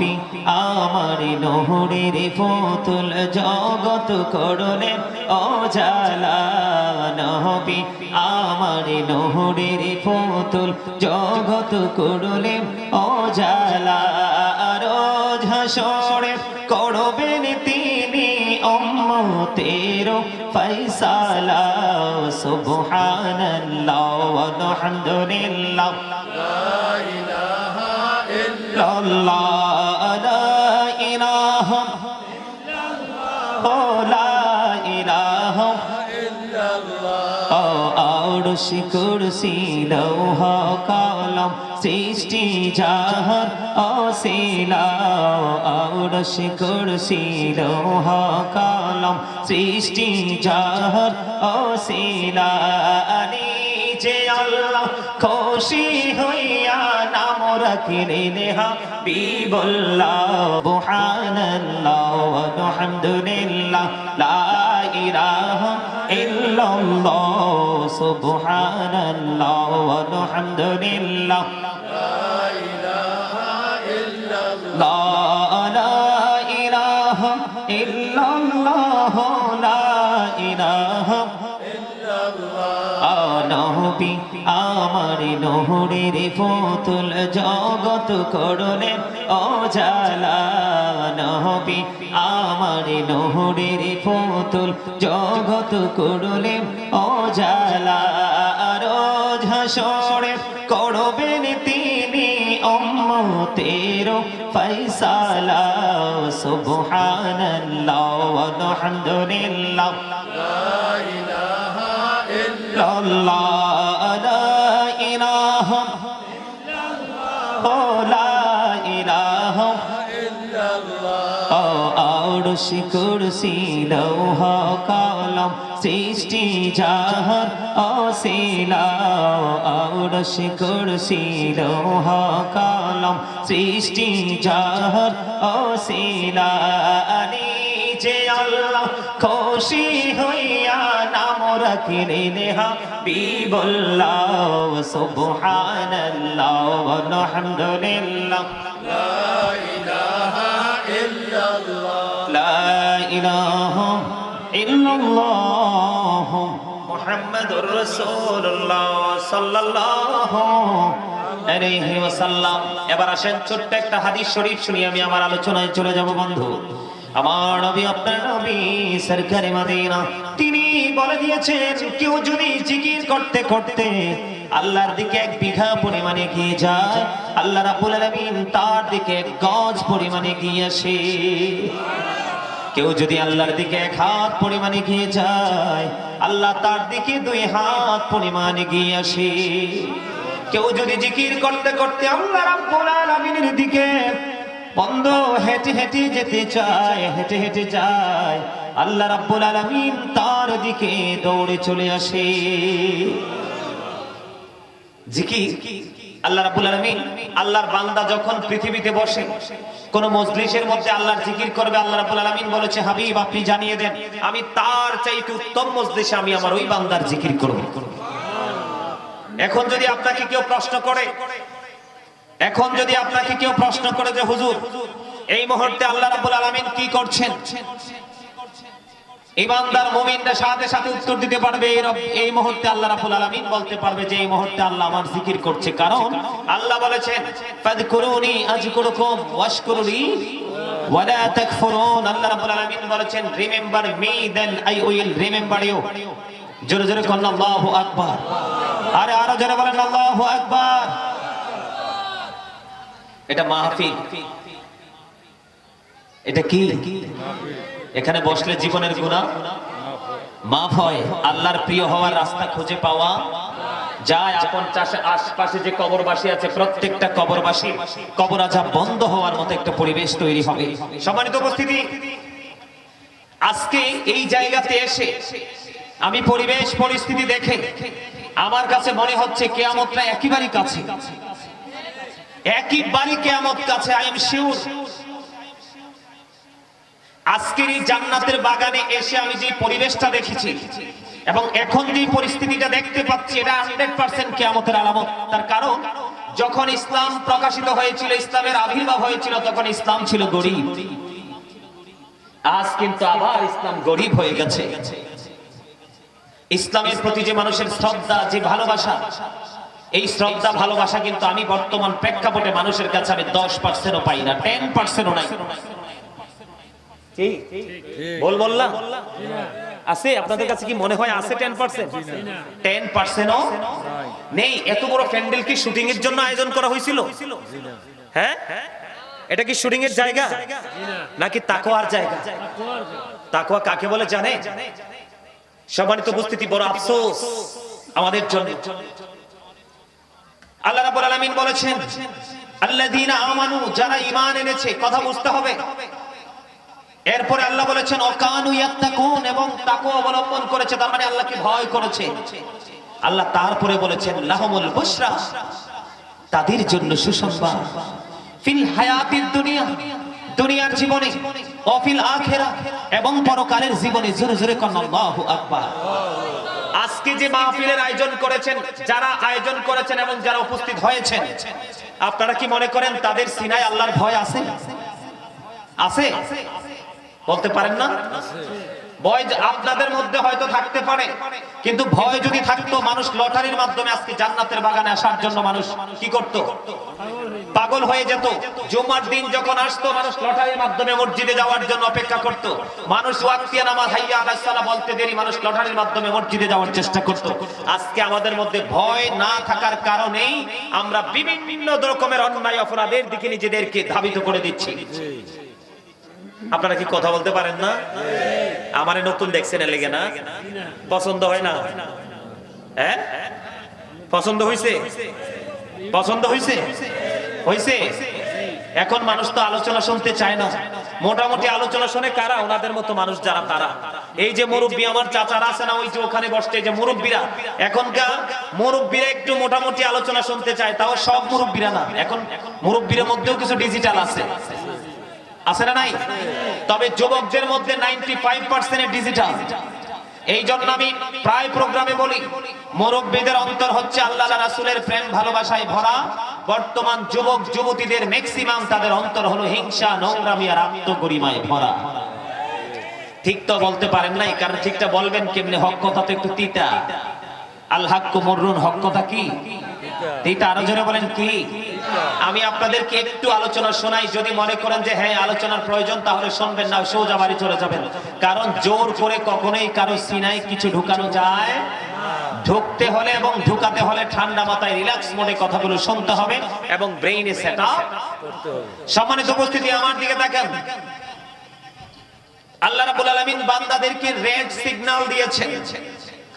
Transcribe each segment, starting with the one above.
মাটি আমার নহরের ফুতুল জগত করলে অজালা নহবি আমার নহরের ফতুল জগত করলে অজালা রোজ হাসরে করবেন তিনি অম্মতের ফৈসালা সুবহানাল্লাহ ওয়া আলহামদুলিল্লাহ লা ইলাহা ইল্লাল্লাহ। আরশ কুরসি লৌহ কলম সৃষ্টি জাহান অশিলা আরশ কুরসি লৌহ কলম সৃষ্টি জাহান অশিলা যে আল্লাহ খুশি হইয়া নাম রাখিলেন হাবিবুল্লাহ সুবহানাল্লাহ ওয়া আলহামদুলিল্লাহ। লা ইলাহা ইল্লাল্লাহ সুবহানাল্লাহ ওয়া আলহামদুলিল্লাহ। লা লা মাটি আমার নহরের ফুতুল জগত করলে অজালা নহবি আমার নহরের ফুতুল জগত করলে অজালা। রোজ করবেন তিনি অম্মতের ফৈসালা সুবহানাল্লাহ ওয়া আলহামদুলিল্লাহ। লা ইলাহা ইল্লাল্লাহ। আরশ কুরসি লৌহ কলম সৃষ্টি জাহান অসিলা আরশ কুরসি লৌহ কলম সৃষ্টি জাহান অসিলা যে আল্লাহ খুশি হইয়া নাম রাখিলেন, হাবিবুল্লাহ, সুবহানাল্লাহ, ওয়া আলহামদুলিল্লাহ। লা মুহাম্মাদুর রাসূলুল্লাহ সাল্লাল্লাহু আলাইহি ওয়াসাল্লাম। এবার আসেন ছোট্ট একটা হাদিস শরীফ শুনি আমি আমার আলোচনায় চলে যাব বন্ধু। আমার নবী, আপনার নবী সরকারি মাদিনা, তিনি বলে দিয়েছেন, কেউ যদি জিকির করতে করতে আল্লাহর দিকে এক বিঘা পরিমাণে গিয়ে যায়, আল্লাহ রাব্বুল আলামিন তার দিকে এক গজ পরিমাণে গিয়ে আসে। কেউ যদি আল্লাহর দিকে এক হাত পরিমাণে গিয়ে যায়, আল্লাহ তার দিকে দুই হাত পরিমাণে গিয়ে আসে। কেউ যদি জিকির করতে করতে আল্লাহ রাব্বুল দিকে বন্ধ হেঁটে হেঁটে যেতে চায়, হেঁটে হেঁটে যায়, আল্লাহ রাব্বুল আলামিন তার দিকে দৌড়ে চলে আসে। জিকির আল্লাহ রাব্বুল আলামিন আল্লাহর বান্দা যখন পৃথিবীতে বসে, কোন মজলিসের মধ্যে আল্লাহর জিকির করবে, আল্লাহ রাব্বুল আলামিন বলেছে, হাবিব, আপনি জানিয়ে দেন, আমি তার চাইতে উত্তম মজলিসে আমি আমার ওই বান্দার জিকির করব। এখন যদি আপনাকে কেউ প্রশ্ন করে, এখন যদি আপনাকে কেউ প্রশ্ন করে যে, হুজুর, এই মুহূর্তে আল্লাহ রাব্বুল আলামিন কি করছেন? ইমানদার মুমিনরা সাথে সাথে উত্তর দিতে পারবে, এই মুহূর্তে আল্লাহ রাব্বুল আলামিন বলতে পারবে যে এই মুহূর্তে আল্লাহ আমার জিকির করছে। কারণ আল্লাহ বলেছেন ফাযকুরুনি আযকুরুকুম ওয়াশকুরুনি ওয়ালা তাকফুরুন। আল্লাহ রাব্বুল আলামিন বলেছেন, remember me then I will remember you. জোরে জোরে আল্লাহু আকবার। আরে আরও জোরে বলেন, আল্লাহু আকবার। এটা মাহফিল। এটা কি? এখানে বসলে জীবনের গুণা মাফ হয় আল্লাহর প্রিয় হওয়ার রাস্তা খুঁজে পাওয়া যায় আপন চাষে আশপাশে যে কবরবাসী আছে প্রত্যেকটা কবরবাসী কবর আজা বন্ধ হওয়ার মতো একটা পরিবেশ তৈরি হবে সম্মানিত উপস্থিতি আজকে এই জায়গাতে এসে আমি পরিবেশ পরিস্থিতি দেখে আমার কাছে মনে হচ্ছে কেয়ামতটা একেবারেই কাছে একেবারেই কেয়ামত কাছে আই এম শিওর আজকের এই জান্নাতের বাগানে এসে আমি যে পরিবেশটা দেখেছি এবং এখন যে পরিস্থিতিটা দেখতে পাচ্ছি, এটা হান্ড্রেড পার্সেন্ট কেয়ামতের আলামত। তার কারণ, যখন ইসলাম প্রকাশিত হয়েছিল, ইসলামের আবির্ভাব হয়েছিল, তখন ইসলাম ছিল গরিব। আজ কিন্তু আবার ইসলাম গরিব হয়ে গেছে। ইসলামের প্রতি যে মানুষের শ্রদ্ধা, যে ভালোবাসা, এই শ্রদ্ধা, ভালোবাসা কিন্তু আমি বর্তমান প্রেক্ষাপটে মানুষের কাছে আমি দশ পার্সেন্টও পাই না টেন পার্সেন্টও নাই। আছে? আপনাদের কাছে কি মনে হয় আছে টেন পার্সেন্ট টেন নেই। এত বড় কি জন্য আয়োজন করা হয়েছিল? হ্যাঁ? এটা কি জায়গা? নাকি তাকোয়ার জায়গা? তাকোয়া কাকে বলে জানে? সম্মানিত উপস্থিতি, বড় আফসোস আমাদের জন্য। আল্লাহ রাব্বুল আলামিন বলেছেন, আল্লাযীনা আমানু, যারা ঈমান এনেছে, কথা বুঝতে হবে। এরপরে আল্লাহ বলেছেন অকানু ইয়াত্তাকুন এবং তাকওয়া অবলম্বন করেছে। তার মানে আল্লাহকে ভয় করেছে? আল্লাহ তারপরে বলেছেন, লাহুমুল বুশরা, তাদের জন্য সুসংবাদ। ফিল হায়াতিদ দুনিয়া, দুনিয়ার জীবনে অফিল আখেরা, এবং পরকালের জীবনে জোরে জোরে কন আল্লাহু আকবার। আজকে যে মাহফিলের আয়োজন করেছেন, যারা আয়োজন করেছেন এবং যারা উপস্থিত হয়েছেন, আপনারা কি মনে করেন তাদের সিনায় আল্লাহর ভয় আছে? আছে? বলতে পারেন না? ভয় আপনাদের মধ্যে হয়তো থাকতে পারে, কিন্তু ভয় যদি থাকতো, মানুষ লটারির মাধ্যমে আজকে জান্নাতের বাগানে আসার জন্য মানুষ কি করত? পাগল হয়ে যেত। জুমার দিন যখন আসতো, মানুষ লটারির মাধ্যমে মসজিদে যাওয়ার জন্য অপেক্ষা করত। মানুষ ওয়াক্তিয়া নামাজ হাইয়া আলাইহিস বলতে দেরি, মানুষ লটারির মাধ্যমে মসজিদে যাওয়ার চেষ্টা করত। আজকে আমাদের মধ্যে ভয় না থাকার কারণেই আমরা বিভিন্ন রকমের অন্যায় অপরাধের দিকে নিজেদেরকে ধাবিত করে দিচ্ছি। আপনারা কি কথা বলতে পারেন না? আমারে নতুন দেখছেন লেগে না? পছন্দ হয় না? হ্যাঁ? পছন্দ হইছে? পছন্দ হইছে? হইছে? এখন মানুষ তো আলোচনা শুনতে চায় না। মোটামুটি আলোচনা শুনে কারা? ওনাদের মতো মানুষ যারা তারা। এই যে মুরব্বী আমার চাচারা আছে না, ওই যে ওখানে বসতে যে মুরব্বীরা। এখনকার মুরব্বীরা একটু মোটামুটি আলোচনা শুনতে চায়, তাও সব মুরব্বীরা না। এখন মুরব্বীর মধ্যেও কিছু ডিজিটাল আছে। আছে না নাই? তবে যুবকদের মধ্যে নাইনটি ফাইভ পার্সেন্ট ডিজিটাল এই জন্য আমি প্রায় প্রোগ্রামে বলি, মুরব্বীদের অন্তর হচ্ছে আল্লাহ রাসুলের প্রেম, ভালোবাসায় ভরা। বর্তমান যুবক, যুবতীদের ম্যাক্সিমাম তাদের অন্তর হলো হিংসা, নোংরামি আর আত্মগরিমায় ভরা। ঠিক তো বলতে পারেন নাই, কারণ ঠিকটা বলবেন কেমনে, হক কথা তো একটু তিতা। আল হাক্কু হক কথা কি? আরও জোরে বলেন কি? আমি আপনাদেরকে একটু আলোচনা শোনাই, যদি মনে করেন যে হ্যাঁ আলোচনার প্রয়োজন, তাহলে শুনবেন না, সোজা বাড়ি চলে যাবেন। কারণ জোর করে কখনোই কারও সিনায় কিছু ঢুকানো যায় ঢুকতে হলে এবং ঢুকাতে হলে ঠান্ডা মাথায় রিল্যাক্স মোডে কথাগুলো শুনতে হবে এবং ব্রেইনে সেট আপ সম্মানিত উপস্থিতি, আমার দিকে দেখেন আল্লাহ রাব্বুল আলামিন বান্দাদেরকে রেড সিগন্যাল দিয়েছেন।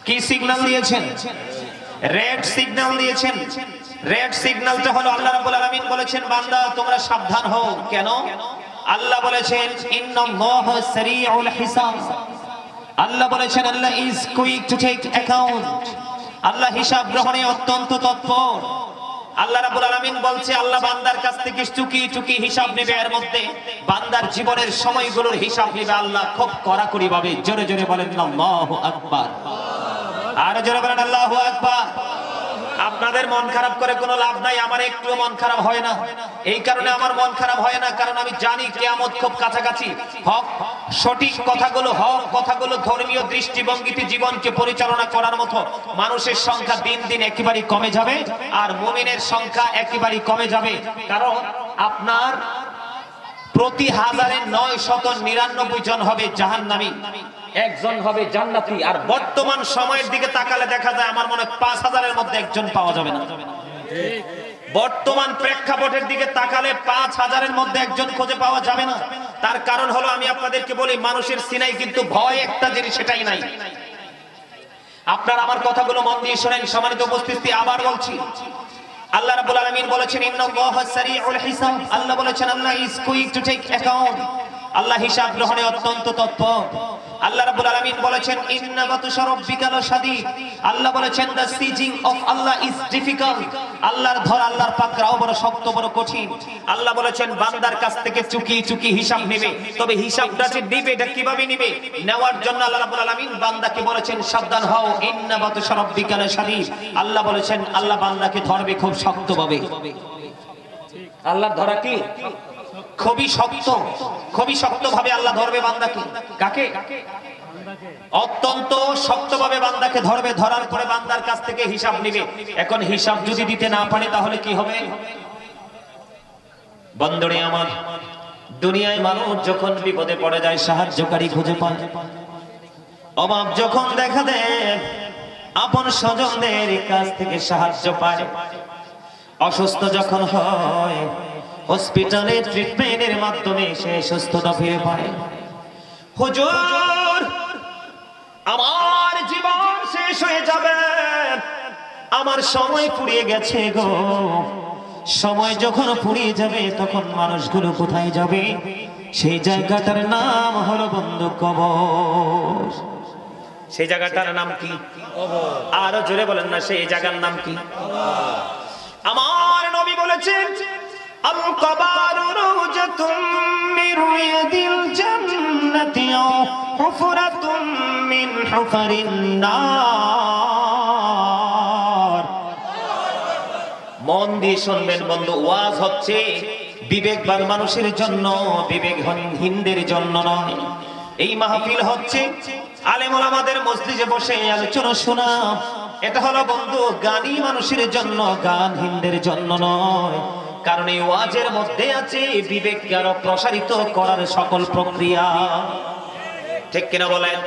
কি সিগন্যাল দিয়েছেন? রেড সিগন্যাল দিয়েছেন। রেড সিগন্যালটা হলো আল্লাহ রাব্বুল আলামিন বলেছেন, বান্দা, তোমরা সাবধান হও। কেন? আল্লাহ বলেছেন, ইন্নাল্লাহ সারিউল হিসাব। আল্লাহ বলেছেন, Allah is quick to take account আল্লাহ হিসাব গ্রহণে অত্যন্ত তৎপর। আল্লাহ রাব্বুল আলামিন বলছে, আল্লাহ বান্দার কাছ থেকে চুকি চুকি হিসাব নেবে এর মধ্যে। বান্দার জীবনের সময়গুলোর হিসাব নেবে আল্লাহ, খুব কড়াকড়ি ভাবে জোরে জোরে বলেন, আল্লাহু আকবার। আর জোরে বলেন, আল্লাহু আকবার। আপনাদের মন খারাপ করে কোনো লাভ নাই, আমার একটু মন খারাপ হয় না। এই কারণে আমার মন খারাপ হয় না, কারণ আমি জানি কেয়ামত খুব কাছাকাছি। হক, সঠিক কথাগুলো, হক কথাগুলো ধর্মীয় দৃষ্টিভঙ্গিতে জীবনকে পরিচালনা করার মতো মানুষের সংখ্যা দিন দিন একেবারেই কমে যাবে, আর মুমিনের সংখ্যা একেবারেই কমে যাবে। কারণ আপনার প্রতি হাজারে নয় শত নিরানব্বই জন হবে জাহান্নামী। একজন হবে জান্নাতি আর বর্তমান সময়ের দিকে তাকালে দেখা যায় আমার মনে পাঁচ হাজারের মধ্যে একজন পাওয়া যাবে না। বর্তমান প্রেক্ষাপটের দিকে তাকালে পাঁচ হাজারের মধ্যে একজন খুঁজে পাওয়া যাবে না। তার কারণ হলো আমি আপনাদেরকে বলি, মানুষের সিনাই কিন্তু ভয় একটা জিনিস, সেটাই নাই। আপনার আমার কথাগুলো মন দিয়ে শোনেন, সম্মানিত উপস্থিতি, আবার বলছি। আল্লাহ রাব্বুল আলামিন বলেছেন, ইন্নাল্লাহা সারিউল হিসাব। আল্লাহ বলেছেন, Allah is quick to take account আল্লাহ হিসাব গ্রহণে অত্যন্ত তৎপর। আল্লাহ রাব্বুল আলামিন বলেছেন, ইন্না বাতুশা রাব্বিকা লাশাদীদ। আল্লাহ বলেছেন the seizing of Allah is difficult আল্লাহর ধর আল্লাহর পাকড়াও বড় শক্ত, বড় কঠিন। আল্লাহ বলেছেন, বান্দার কাছ থেকে চুকি চুকি হিসাব নেবে। তবে হিসাবটা যে নেবে, এটা কীভাবে নেবে? নেওয়ার জন্য আল্লাহ রাব্বুল আলামিন বান্দাকে বলেছেন, সাবধান হও। ইন্না বাতুশা রাব্বিকা লাশাদীদ। আল্লাহ বলেছেন, আল্লাহ বান্দাকে ধরবে খুব শক্তভাবে। আল্লাহর ধরা কি? খুবই শক্ত খুবই শক্ত ভাবে আল্লাহ ধরবে বান্দাকে। কাকে? অত্যন্ত শক্তভাবে বান্দাকে ধরবে, ধরার পরে বান্দার কাছ থেকে হিসাব নিবে। এখন হিসাব যদি দিতে না পারে তাহলে কি হবে? বন্দরে আমার, দুনিয়ায় মানুষ যখন বিপদে পড়ে যায়, সাহায্যকারী খুঁজে পায়। অভাব যখন দেখা দেয়, আপন স্বজনদের কাছ থেকে সাহায্য পায়। অসুস্থ যখন হয় হসপিটালে ট্রিটমেন্টের মাধ্যমে সে সুস্থতা ফিরে পায়। হুজুর আমার জীবন শেষ হয়ে যাবে। আমার সময় ফুরিয়ে গেছে গো। সময় যখন ফুরিয়ে যাবে তখন মানুষগুলো কোথায় যাবে? সেই জায়গাটার নাম হলো বন্ধু কবর। সেই জায়গাটার নাম কি? আরও জোরে বলেন না সেই জায়গার নাম কি? আমার নবী বলেছেন মিন দিয়ে শুনবেন বন্ধু, ওয়াজ হচ্ছে বিবেকবান মানুষের জন্য বিবেকহীনদের জন্য নয়। এই মাহফিল হচ্ছে আলেমুল আমাদের মসজিদে বসে আলোচনা শোনা। এটা হলো বন্ধু গানী মানুষের জন্য, গান হিন্দের জন্য নয়। কারণ এই ওয়াজের মধ্যে আছে বিবেককে আরও প্রসারিত করার সকল প্রক্রিয়া। ঠিক কিনা বলেন?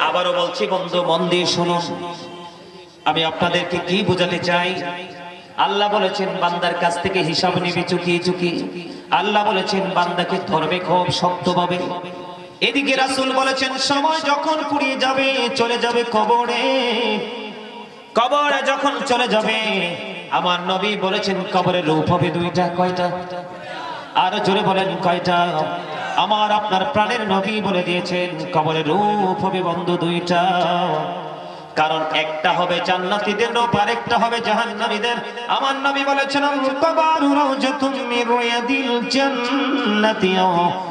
আবারও বলছি, বন্ধু, মন দিয়ে শুনুন। আমি আপনাদেরকে কি বোঝাতে চাই? আল্লাহ বলেছেন, বান্দার কাছ থেকে হিসাব নিবে চুকিয়ে চুকিয়ে। আল্লাহ বলেছেন, বান্দাকে ধরবে খুব শক্তভাবে। এদিকে রাসূল বলেছেন, সময় যখন ফুরিয়ে যাবে, চলে যাবে কবরে। কবরে যখন চলে যাবে আমার নবী বলেছেন, কবরের রূপ হবে দুইটা, কয়টা? আর জোরে বলেন, কয়টা? আমার আপনার প্রাণের নবী বলে দিয়েছেন, কবরের রূপ হবে বন্ধু দুইটা। কারণ একটা হবে জান্নাতীদের রূপ আর একটা হবে জাহান্নামীদের। আমার নবী বলেছেন, কবারু রাউজাতুম মির রিয়াদিল জান্নাতি।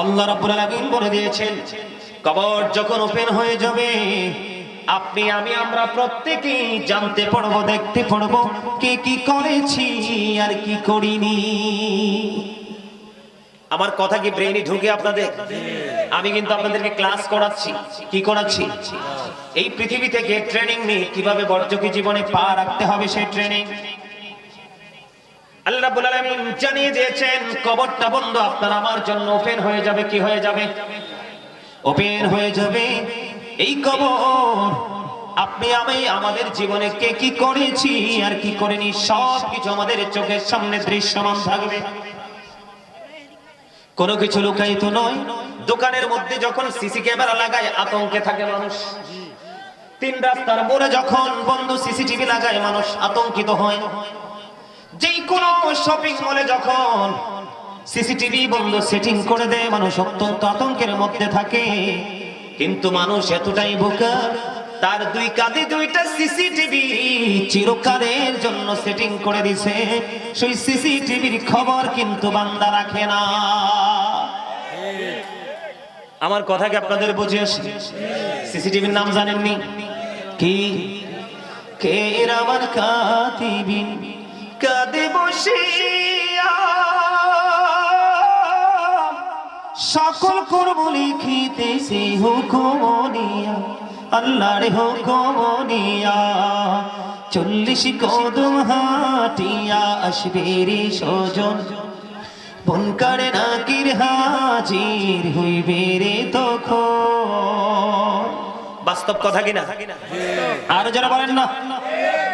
আল্লাহ রাব্বুল আলামিন বলে দিয়েছেন, কবর যখন ওপেন হয়ে যাবে, আপনি আমি আমরা প্রত্যেকেই জানতে পারব দেখতে পারব কে কি করেছি আর কি করিনি। আমার কথা কি ব্রেইনে ঢুকে আপনাদের? আমি কিন্তু আপনাদেরকে ক্লাস করাচ্ছি। কি করাচ্ছি? এই পৃথিবী থেকে ট্রেনিং নিয়ে কীভাবে বর্জকি জীবনে পা রাখতে হবে সেই ট্রেনিং। আল্লাহ রাব্বুল জানিয়ে দিয়েছেন, কবরটা বন্ধ, আপনার আমার জন্য ওপেন হয়ে যাবে, কি হয়ে যাবে? ওপেন হয়ে যাবে। এই কবর, আপনি, আমি, আমাদের জীবনে কে কি করেছি আর কি করেনি সব কিছু আমাদের চোখের সামনে দৃশ্যমান থাকবে। কোনো কিছু লুকায়িত নয়। দোকানের মধ্যে যখন সিসি ক্যামেরা লাগায়, আতঙ্কে থাকে মানুষ। তিন রাস্তার মোড়ে যখন বন্ধ সিসিটিভি লাগায়, মানুষ আতঙ্কিত হয়। যেই কোনো শপিং মলে যখন সিসিটিভি বন্ধ সেটিং করে দেয়, মানুষ অত্যন্ত আতঙ্কের মধ্যে থাকে। কিন্তু মানুষ এতটাই বোকা, তার দুই কাঁধে দুইটা সিসিটিভি চিরকালের জন্য সেটিং করে দিছে। সেই সিসিটিভির খবর কিন্তু বান্দা রাখে না। আমার কথা কি আপনাদের বুঝে আসে? সিসিটিভির নাম জানেননি? কি? কে আমার কাতিবিন কাঁদে বসিয়া সকল করব লিখিতেছি হুকুমনিয়া আল্লাহর হুকুমনিয়া চল্লিশ কদম হাটিয়া আসবে রে সজন বনকারে নাকির হাজির হইবে রে তখন। বাস্তব কথা কিনা আরও যারা বলেন না।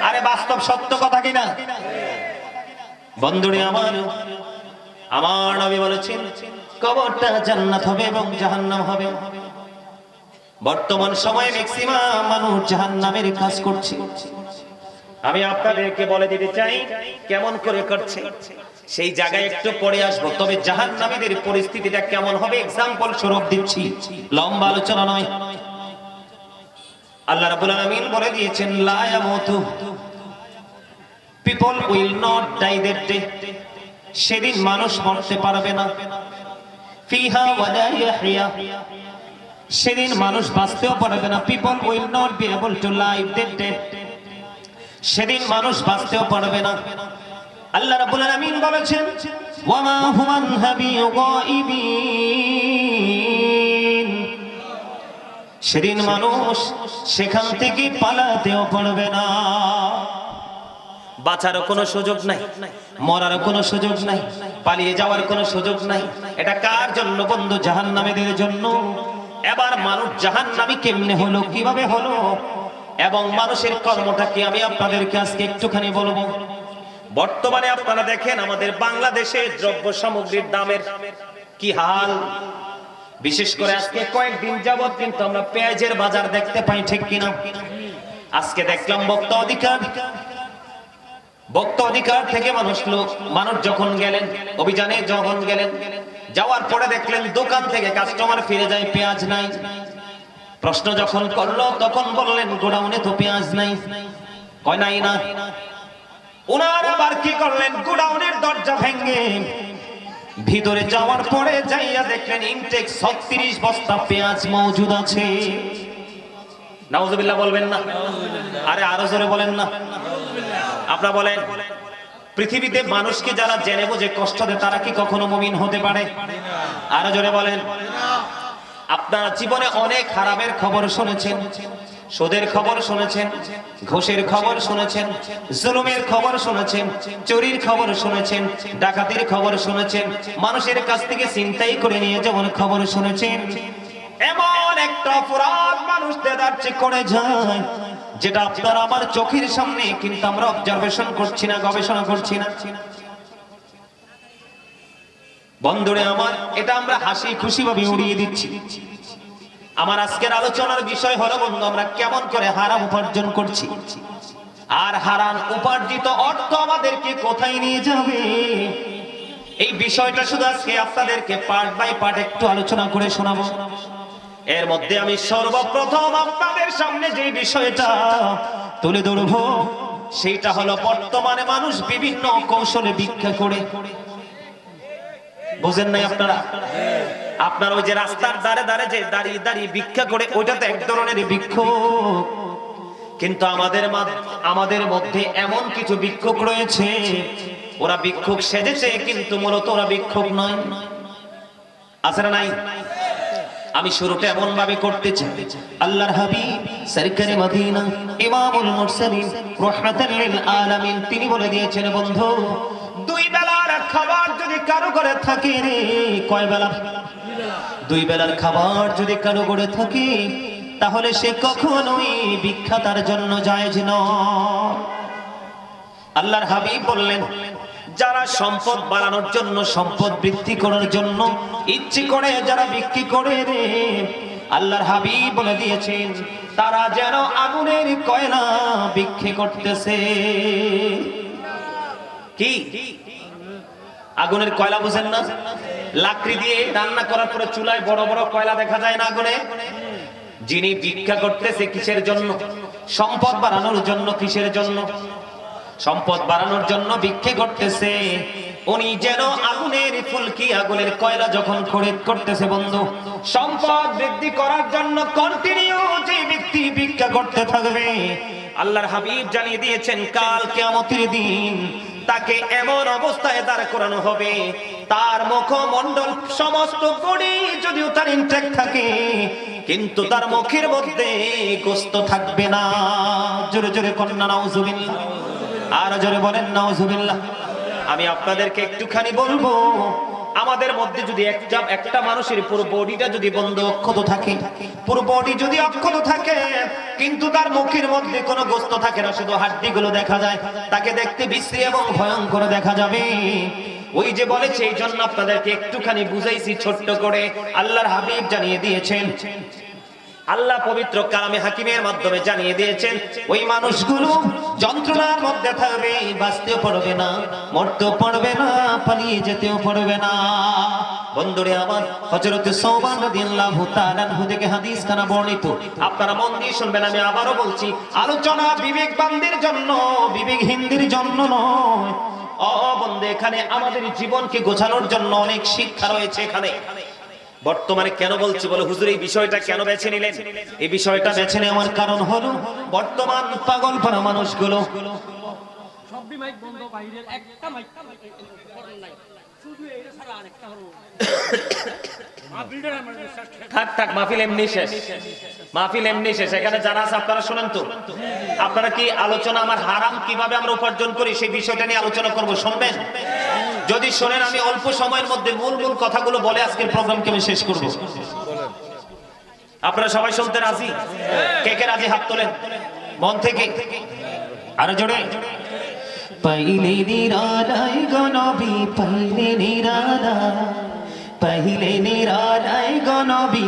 আরে বাস্তব সত্য কথা কিনা বন্ধুরে আমার আমার নবী বলেছেন, কবরটা জান্নাত হবে এবং জাহান্নাম হবে। বর্তমান সময়ে ম্যাক্সিমাম মানুষ জাহান্নামের কাজ করছে। আমি আপনাদেরকে বলে দিতে চাই, কেমন করে করছে? সেই জায়গায় একটু পরে আসব, তবে জাহান্নামীদের পরিস্থিতিটা কেমন হবে? এক্সাম্পল স্বরূপ দিচ্ছি। লম্বা আলোচনা নয়। আল্লাহ রাব্বুল আলামিন বলে দিয়েছেন, লা ইয়ামুতু। People will not die that day সেদিন মানুষ মরতে পারবে না। ফিহা ওয়ালা ইয়াহইয়া। সেদিন মানুষ বাঁচতেও পারবে না। People will not be able to live that day সেদিন মানুষ বাঁচতেও পারবে না। আল্লাহ রাব্বুল আলামিন বলেছেন, ওয়ামা হুমান হাবিগাইবিন সেদিন মানুষ সেখান থেকে পালাতেও পারবে না। বাঁচারও কোনো সুযোগ নাই, মরার কোনো সুযোগ নাই, পালিয়ে যাওয়ার কোনো সুযোগ নাই। এটা কার জন্য বন্ধু জাহান্নামীদের জন্য? এবার মানুষ জাহান্নামী কেমনে হলো, কীভাবে হলো? এবং মানুষের কর্মটা কি? আমি আপনাদেরকে আজকে একটুখানি বলব। বর্তমানে আপনারা দেখেন আমাদের বাংলাদেশে দ্রব্য সামগ্রীর দামের কি হাল? বিশেষ করে আজকে কয়েকদিন যাবত কিন্তু আমরা পেঁয়াজের বাজার দেখতে পাই, ঠিক কিনা? আজকে দেখলাম বক্তা অধিকার। বক্তা অধিকার থেকে মানুষ লোক। মানুষ যখন গেলেন, অভিযানে যখন গেলেন, যাওয়ার পরে দেখলেন দোকান থেকে কাস্টমার ফিরে যায়, পেঁয়াজ নাই। প্রশ্ন যখন করল, তখন বললেন, গোডাউনে তো পেঁয়াজ নাই। কয়, নাই না। উনার আবার কি করলেন? গোডাউনের দরজা ভেঙে ভিতরে যাওয়ার পরে যাইয়া দেখলেন ইনটেক ছত্রিশ বস্তা পেঁয়াজ মজুদ আছে। নাউজুবিল্লাহ বলবেন না? আরে আরও জোরে বলেন না। আপনারা বলেন, পৃথিবীতে মানুষকে যারা জেনে বুঝে কষ্ট দেয়, তারা কি কখনো মুমিন হতে পারে? আরও জোরে বলেন, আপনারা জীবনে অনেক হারামের খবর শুনেছেন, সুদের খবর শুনেছেন, ঘুষের খবর শুনেছেন, জুলুমের খবর শুনেছেন, চুরির খবর শুনেছেন, ডাকাতির খবর শুনেছেন, মানুষের কাছ থেকে চিন্তাই করে নিয়ে যেমন খবর শুনেছেন, এমন একটা অপরাধ মানুষ দেদার্চে করে যায়। যেটা আপনার আমার চোখের সামনে, কিন্তু আমরা অবজারভেশন করছি না, গবেষণা করছি না। বন্ধুরে আমার, এটা আমরা হাসি খুশি ভাবে উড়িয়ে দিচ্ছি। আমার আজকের আলোচনার বিষয় হলো, বন্ধু, আমরা কেমন করে হারাম উপার্জন করছি? আর হারাম উপার্জিত অর্থ আমাদেরকে কোথায় নিয়ে যাবে? এই বিষয়টা শুধু আজকে আপনাদেরকে পার্ট বাই পার্ট একটু আলোচনা করে শোনাবো। এর মধ্যে আমি সর্বপ্রথম আপনাদের সামনে যে বিষয়টা তুলে ধরবো সেইটা হলো বর্তমানে মানুষ বিভিন্ন কৌশলে ভিক্ষা করে। বুঝেন নাই আপনারা? আপনার ওই যে রাস্তার ধারে ধারে যে দাঁড়িয়ে দাঁড়িয়ে ভিক্ষা করে ওইটা তো এক ধরনের বিক্ষোভ কিন্তু আমাদের আমাদের মধ্যে এমন কিছু বিক্ষোভ রয়েছে, ওরা বিক্ষোভ সেজেছে, কিন্তু মূলত ওরা বিক্ষোভ নয়। আছে না নাই? আমি শুরুটা এমন ভাবে করতে চাই। আল্লাহর হাবিব সরকারে মদিনা, ইমামুল মুরসালিন, রাহমাতাল লিল আলামিন, তিনি বলে দিয়েছেন, বন্ধু, দুই বেলার খাবার যদি কারও করে থাকে রে, কয় বেলা? দুই বেলার খাবার যদি কারও করে থাকে, তাহলে সে কখনোই ভিক্ষা তার জন্য জায়েজ নয়। আল্লাহর হাবিব বললেন যারা সম্পদ বাড়ানোর জন্য, সম্পদ বৃদ্ধি করার জন্য ইচ্ছে করে, যারা বিক্রি করে রে, আল্লাহর হাবিব বলে দিয়েছেন, তারা যেন আগুনের কয়লা বিক্রি করতেছে। কি? আগুনের কয়লা বুঝেন না? লাকড়ি দিয়ে রান্না করার পরে চুলায় বড় বড় কয়লা দেখা যায় না আগুনে? যিনি ভিক্ষা করতেছে কিসের জন্য? সম্পদ বাড়ানোর জন্য কিসের জন্য? সম্পদ বাড়ানোর জন্য ভিক্ষে করতেছে। উনি যেন আগুনের ফুলকি আগুনের কয়লা যখন খরিদ করতেছে, বন্ধু, সম্পদ বৃদ্ধি করার জন্য কন্টিনিউ যে ব্যক্তি ভিক্ষা করতে থাকবে, আল্লাহর হাবিব জানিয়ে দিয়েছেন, কাল কেয়ামতের দিন তাকে এমন অবস্থায় দাঁড় করানো হবে। তার মুখমণ্ডল সমস্ত বডি যদিও তার ইনটেক থাকে, কিন্তু তার মুখের মধ্যে গোস্ত থাকবে না। জোরে জোরে কন্যা, নাউজুবিল্লাহ। আর জোরে বলেন, নাউজুবিল্লাহ। আমি আপনাদেরকে একটুখানি বলব, আমাদের মধ্যে যদি একটা একটা মানুষের পুরো বডিটা যদি বন্ধ অক্ষত থাকে, পুরো বডি যদি অক্ষত থাকে, কিন্তু তার মুখের মধ্যে কোনো গোস্ত থাকে না, শুধু হাড্ডিগুলো দেখা যায়, তাকে দেখতে বিশ্রী এবং ভয়ঙ্কর দেখা যাবে। ওই যে বলেছে এই জন্য আপনাদেরকে একটুখানি বুঝাইছি ছোট্ট করে, আল্লাহর হাবিব জানিয়ে দিয়েছেন আল্লাহ পবিত্র কালামে হাকিমের মাধ্যমে জানিয়ে দিয়েছেন, ওই মানুষগুলো যন্ত্রণার মধ্যে থাকবে, বাঁচতেও পারবে না, মরতেও পারবে না, পালিয়ে যেতেও পারবে না। হাদিস খানা বর্ণিত। আপনারা শুনবেন, আমি বলছি, আলোচনা জন্য জন্য নয়। এখানে আমাদের জীবনকে গোছানোর জন্য অনেক শিক্ষা রয়েছে এখানে। বর্তমানে কেন বলছি বলে? হুজুর এই বিষয়টা কেন বেছে নিলেন? এই বিষয়টা বেছে নেওয়ার কারণ হলো বর্তমান পাগল পারা মানুষগুলো। থাক থাক মাহফিল এমনি শেষ। মাহফিল এমনি শেষ। এখানে যারা আছে আপনারা শোনেন তো। আপনারা কি আলোচনা আমার হারাম কীভাবে আমরা উপার্জন করি? সেই বিষয়টা নিয়ে আলোচনা করব শুনবেন? যদি শোনেন, আমি অল্প সময়ের মধ্যে মূল মূল কথাগুলো বলে আজকের প্রোগ্রামকে আমি শেষ করব। আপনারা সবাই শুনতে রাজি? কে কে রাজি হাত তোলেন? মন থেকে? আরও জোরে? পাইলে নিরালায় গণবি, পাইলে নিরালা, পাইলে নিরালায় গণবি।